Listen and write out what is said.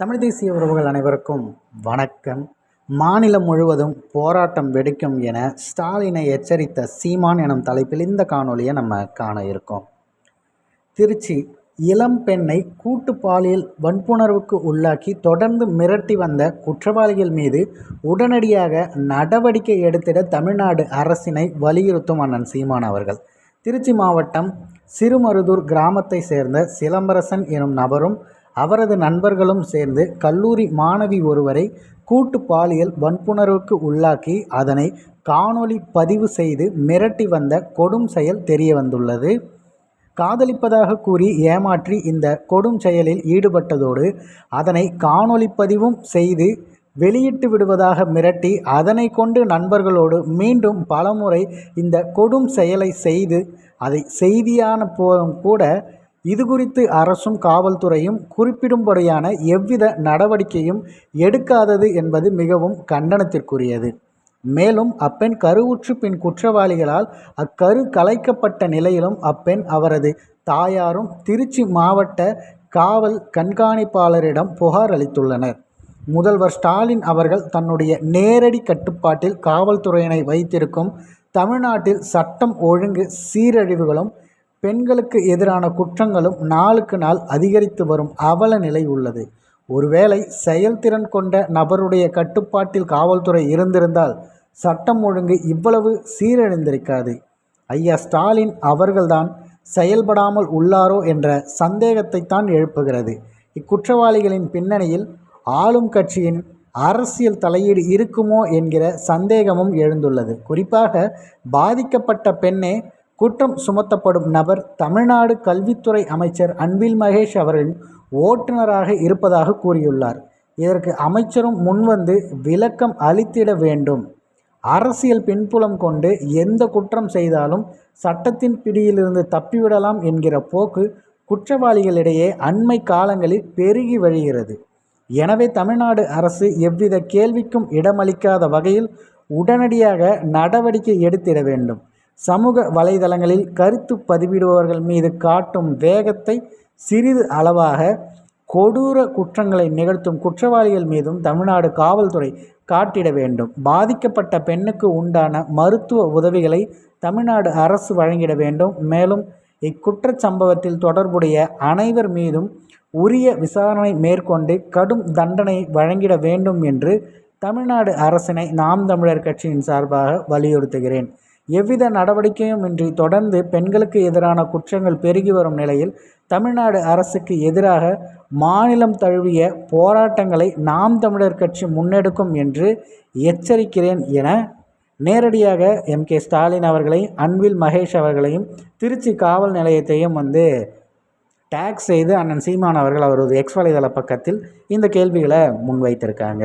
தமிழ் தேசிய உறவுகள் அனைவருக்கும் வணக்கம். மாநிலம் முழுவதும் போராட்டம் வெடிக்கும் என ஸ்டாலினை எச்சரித்த சீமான் எனும் தலைப்பில் இந்த காணொலியை நம்ம காண இருக்கோம். திருச்சி இளம் பெண்ணை கூட்டு பாலியல் வன்புணர்வுக்கு உள்ளாக்கி தொடர்ந்து மிரட்டி வந்த குற்றவாளிகள் மீது உடனடியாக நடவடிக்கை எடுத்திட தமிழ்நாடு அரசினை வலியுறுத்தும் அண்ணன் சீமான் அவர்கள். திருச்சி மாவட்டம் சிறுமருதூர் கிராமத்தை சேர்ந்த சிலம்பரசன் எனும் நபரும் அவரது நண்பர்களும் சேர்ந்து கல்லூரி மாணவி ஒருவரை கூட்டு பாலியல் வன்புணர்வுக்கு உள்ளாக்கி அதனை காணொளி பதிவு செய்து மிரட்டி வந்த கொடும் செயல் தெரிய வந்துள்ளது காதலிப்பதாக கூறி ஏமாற்றி இந்த கொடும் செயலில் ஈடுபட்டதோடு அதனை காணொளி பதிவும் செய்து வெளியிட்டு விடுவதாக மிரட்டி அதனை கொண்டு நண்பர்களோடு மீண்டும் பலமுறை இந்த கொடும் செயலை செய்து அதை செய்தியான போதும் கூட இது குறித்து அரசும் காவல்துறையும் குறிப்பிடும்படியான எவ்வித நடவடிக்கையும் எடுக்காதது என்பது மிகவும் கண்டனத்திற்குரியது. மேலும் அப்பெண் கருவுற்று பின் குற்றவாளிகளால் அக்கரு கலைக்கப்பட்ட நிலையிலும் அப்பெண் அவரது தாயாரும் திருச்சி மாவட்ட காவல் கண்காணிப்பாளரிடம் புகார் அளித்துள்ளனர். முதல்வர் ஸ்டாலின் அவர்கள் தன்னுடைய நேரடி கட்டுப்பாட்டில் காவல்துறையினை வைத்திருக்கும் தமிழ்நாட்டில் சட்டம் ஒழுங்கு சீரழிவுகளும் பெண்களுக்கு எதிரான குற்றங்களும் நாளுக்கு நாள் அதிகரித்து வரும் அவல நிலை உள்ளது. ஒருவேளை செயல்திறன் கொண்ட நபருடைய கட்டுப்பாட்டில் காவல்துறை இருந்திருந்தால் சட்டம் ஒழுங்கு இவ்வளவு சீரழிந்திருக்காது. ஐயா ஸ்டாலின் அவர்கள்தான் செயல்படாமல் உள்ளாரோ என்ற சந்தேகத்தை தான் எழுப்புகிறது. இக்குற்றவாளிகளின் பின்னணியில் ஆளும் கட்சியின் அரசியல் தலையீடு இருக்குமோ என்கிற சந்தேகமும் எழுந்துள்ளது. குறிப்பாக பாதிக்கப்பட்ட பெண்ணே குற்றம் சுமத்தப்படும் நபர் தமிழ்நாடு கல்வித்துறை அமைச்சர் அன்பில் மகேஷ் அவர்களின் ஓட்டுநராக இருப்பதாக கூறியுள்ளார். இதற்கு அமைச்சரும் முன்வந்து விளக்கம் அளித்திட வேண்டும். அரசியல் பின்புலம் கொண்டு எந்த குற்றம் செய்தாலும் சட்டத்தின் பிடியிலிருந்து தப்பிவிடலாம் என்கிற போக்கு குற்றவாளிகளிடையே அண்மை காலங்களில் பெருகி வருகிறது எனவே தமிழ்நாடு அரசு எவ்வித கேள்விக்கும் இடமளிக்காத வகையில் உடனடியாக நடவடிக்கை எடுத்திட வேண்டும். சமூக வலைதளங்களில் கருத்து பதிவிடுபவர்கள் மீது காட்டும் வேகத்தை சிறிது அளவாக கொடூர குற்றங்களை நிகழ்த்தும் குற்றவாளிகள் மீதும் தமிழ்நாடு காவல்துறை காட்டிட வேண்டும். பாதிக்கப்பட்ட பெண்ணுக்கு உண்டான மருத்துவ உதவிகளை தமிழ்நாடு அரசு வழங்கிட வேண்டும். மேலும் இக்குற்ற சம்பவத்தில் தொடர்புடைய அனைவர் மீதும் உரிய விசாரணை மேற்கொண்டு கடும் தண்டனை வழங்கிட வேண்டும் என்று தமிழ்நாடு அரசினை நாம் தமிழர் கட்சியின் சார்பாக வலியுறுத்துகிறேன். எவ்வித நடவடிக்கையும் இன்றி தொடர்ந்து பெண்களுக்கு எதிரான குற்றங்கள் பெருகி வரும் நிலையில் தமிழ்நாடு அரசுக்கு எதிராக மாநிலம் தழுவிய போராட்டங்களை நாம் தமிழர் கட்சி முன்னெடுக்கும் என்று எச்சரிக்கிறேன் என நேரடியாக எம் கே ஸ்டாலின் அவர்களையும் அன்பில் மகேஷ் அவர்களையும் திருச்சி காவல் நிலையத்தையும் வந்து டேக் செய்து அண்ணன் சீமான் அவர்கள் அவரது எக்ஸ் வலைதள பக்கத்தில் இந்த கேள்விகளை முன்வைத்திருக்காங்க.